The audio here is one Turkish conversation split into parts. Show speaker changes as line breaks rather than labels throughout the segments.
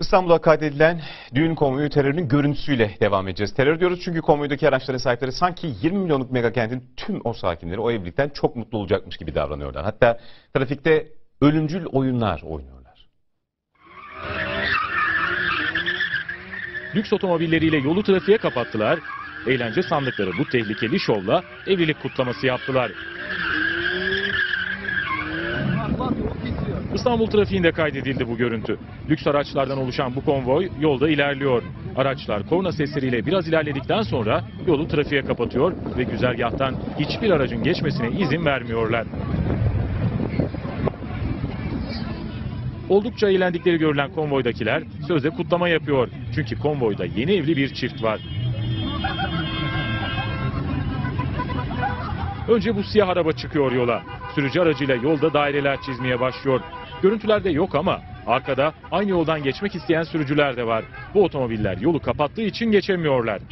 İstanbul'a kaydedilen düğün konvoyu terörünün görüntüsüyle devam edeceğiz. Terör diyoruz çünkü konvoydaki araçların sahipleri sanki 20 milyonluk megakentin tüm o sakinleri o evlilikten çok mutlu olacakmış gibi davranıyorlar. Hatta trafikte ölümcül oyunlar oynuyorlar.
Lüks otomobilleriyle yolu trafiğe kapattılar. Eğlence sandıkları bu tehlikeli şovla evlilik kutlaması yaptılar. İstanbul trafiğinde kaydedildi bu görüntü. Lüks araçlardan oluşan bu konvoy yolda ilerliyor. Araçlar korna sesleriyle biraz ilerledikten sonra yolu trafiğe kapatıyor ve güzergahtan hiçbir aracın geçmesine izin vermiyorlar. Oldukça eğlendikleri görülen konvoydakiler sözde kutlama yapıyor. Çünkü konvoyda yeni evli bir çift var. Önce bu siyah araba çıkıyor yola. Sürücü aracıyla yolda daireler çizmeye başlıyor. Görüntülerde yok ama arkada aynı yoldan geçmek isteyen sürücüler de var. Bu otomobiller yolu kapattığı için geçemiyorlar.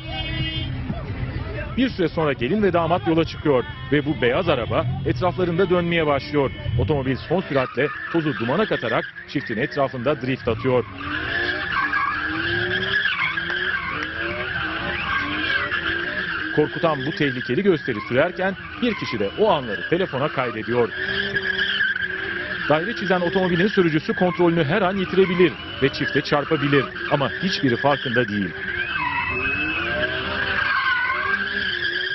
Bir süre sonra gelin ve damat yola çıkıyor ve bu beyaz araba etraflarında dönmeye başlıyor. Otomobil son süratle tozu dumana katarak çiftin etrafında drift atıyor. Korkutan bu tehlikeli gösteri sürerken bir kişi de o anları telefona kaydediyor. Daire çizen otomobilin sürücüsü kontrolünü her an yitirebilir ve çifte çarpabilir ama hiçbiri farkında değil.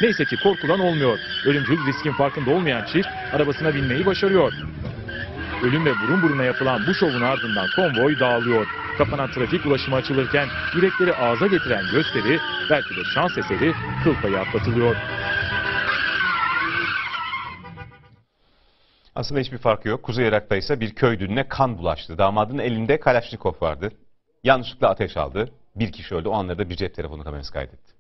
Neyse ki korkulan olmuyor. Ölümcül riskin farkında olmayan çift arabasına binmeyi başarıyor. Ölüm ve burun buruna yapılan bu şovun ardından konvoy dağılıyor. Kapanan trafik ulaşımı açılırken yürekleri ağza getiren gösteri belki de şans eseri kıl payı atlatılıyor.
Aslında hiçbir farkı yok. Kuzey Irak'ta ise bir köy düğününe kan bulaştı. Damadın elinde Kalaşnikov vardı. Yanlışlıkla ateş aldı. Bir kişi öldü. O anları da bir cep telefonu kamerası kaydetti.